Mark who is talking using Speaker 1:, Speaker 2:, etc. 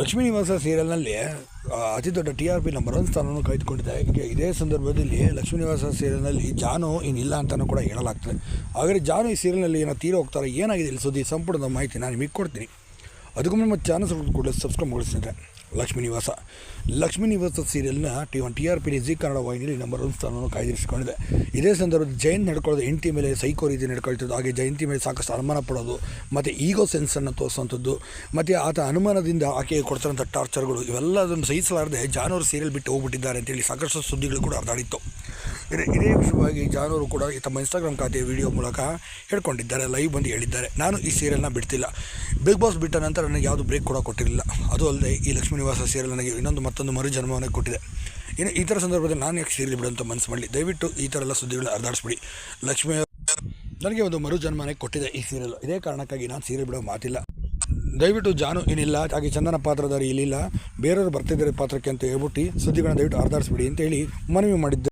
Speaker 1: ಲಕ್ಷ್ಮೀ ನಿವಾಸ ಸೀರಿಯಲ್ನಲ್ಲಿ ಅತಿ ದೊಡ್ಡ T R P number one ಸ್ಥಾನವನ್ನು ಕಾಯ್ದುಕೊಂಡಿದೆ ಇದೇ ಸಂದರ್ಭದಲ್ಲಿ ಲಕ್ಷ್ಮೀ ನಿವಾಸ ಸೀರಿಯಲ್ನಲ್ಲಿ ಜಾನು ಏನಿಲ್ಲ ಅಂತಲೂ ಕೂಡ ಹೇಳಲಾಗ್ತದೆ. ಹಾಗಾದರೆ ಜಾನು ಈ ಸೀರಿಯಲ್ನಲ್ಲಿ ಏನೋ ತೀರ ಹೋಗ್ತಾರೆ ಏನಾಗಿದೆ ಇಲ್ಲಿ ಸುದ್ದಿ? ಸಂಪೂರ್ಣದ ಮಾಹಿತಿ ನಾನು ನಿಮಗೆ ಕೊಡ್ತೀನಿ. ಅದಕ್ಕೂ ನಮ್ಮ ಚಾನಲ್ ಕೂಡ ಸಬ್ಸ್ಕ್ರೈಬ್ ಮಾಡಿಸಿದ್ರೆ Lakshmi Nivasa. Lakshmi Nivasa ಸೀರಿಯಲ್ನ T one, T R P Zee Kannada ವಾಹಿನಿಯಲ್ಲಿ ನಂಬರ್ ಒನ್ ಸ್ಥಾನವನ್ನು ಕಾಯ್ದಿರಿಸಿಕೊಂಡಿದೆ. ಇದೇ ಸಂದರ್ಭದಲ್ಲಿ ಜಯಂತ್ ನಡ್ಕೊಳ್ಳೋದು, ಹೆಂಡತಿ ಮೇಲೆ ಸೈಕೋ ರೀತಿ ನಡ್ಕೊಳ್ತಿದ್ದು ಹಾಗೆ ಜಯಂತಿ ಮೇಲೆ ಸಾಕಷ್ಟು ಅನುಮಾನ ಪಡೋದು, ಮತ್ತು ಈಗೋ ಸೆನ್ಸನ್ನು ತೋರಿಸುವಂಥದ್ದು ಮತ್ತು ಆತ ಅನುಮಾನದಿಂದ ಆಕೆಗೆ ಕೊಡ್ತಾರಂಥ ಟಾರ್ಚರ್ಗಳು ಇವೆಲ್ಲದನ್ನು ಸಹಿಸಲಾರದೆ ಜಾನುವಾರು ಸೀರಿಯಲ್ ಬಿಟ್ಟು ಹೋಗ್ಬಿಟ್ಟಿದ್ದಾರೆ ಅಂತೇಳಿ ಸಾಕಷ್ಟು ಸುದ್ದಿಗಳು ಕೂಡ ಹರಿದಾಡಿತ್ತು. ಇದೇ ಇದೇ ವಿಷಯವಾಗಿ ಜಾನುವಾರು ಕೂಡ ತಮ್ಮ ಇನ್ಸ್ಟಾಗ್ರಾಮ್ ಖಾತೆಯ ವಿಡಿಯೋ ಮೂಲಕ ಹೇಳ್ಕೊಂಡಿದ್ದಾರೆ ಲೈವ್ ಬಂದು ಹೇಳಿದ್ದಾರೆ. ನಾನು ಈ ಸೀರಿಯಲ್ನ ಬಿಡ್ತಿಲ್ಲ. ಬಿಗ್ ಬಾಸ್ ಬಿಟ್ಟ ನಂತರ ನನಗೆ ಯಾವುದು ಬ್ರೇಕ್ ಕೂಡ ಕೊಟ್ಟಿರಲಿಲ್ಲ. ಅದು ಅಲ್ಲದೆ ಈ ಲಕ್ಷ್ಮೀ ನಿವಾಸ ಸೀರಿಯಲ್ ನನಗೆ ಇನ್ನೊಂದು ಮತ್ತೊಂದು ಮರು ಜನ್ಮವನ್ನು ಕೊಟ್ಟಿದೆ. ಇನ್ನು ಈ ಥರ ಸಂದರ್ಭದಲ್ಲಿ ನಾನು ಯಾಕೆ ಸೀರಿಯಲ್ ಅಂತ ಮನಸ್ಸು ಮಾಡಲಿ. ದಯವಿಟ್ಟು ಈ ಥರ ಎಲ್ಲ ಸುದ್ದಿಗಳನ್ನ ಹರಿದಾಡಿಸ್ಬಿಡಿ ಲಕ್ಷ್ಮೀ ನನಗೆ ಒಂದು ಮರು ಜನ್ಮನೆ ಕೊಟ್ಟಿದೆ ಈ ಸೀರಿಯಲ್ ಇದೇ ಕಾರಣಕ್ಕಾಗಿ ನಾನು ಸೀರಿಯಲ್ ಬಿಡೋ ಮಾತಿಲ್ಲ. ದಯವಿಟ್ಟು ಜಾನು ಏನಿಲ್ಲ, ಹಾಗೆ ಚಂದನ ಪಾತ್ರಧಾರಿ ಇಲ್ಲಿಲ್ಲ ಬೇರೆಯವರು ಬರ್ತಿದ್ದಾರೆ ಪಾತ್ರಕ್ಕೆ ಅಂತ ಹೇಳ್ಬಿಟ್ಟು ಸುದ್ದಿಗಳನ್ನ ದಯವಿಟ್ಟು ಹರಿದಾಡಿಸ್ಬಿಡಿ ಅಂತ ಹೇಳಿ ಮನವಿ ಮಾಡಿದ್ದೆ.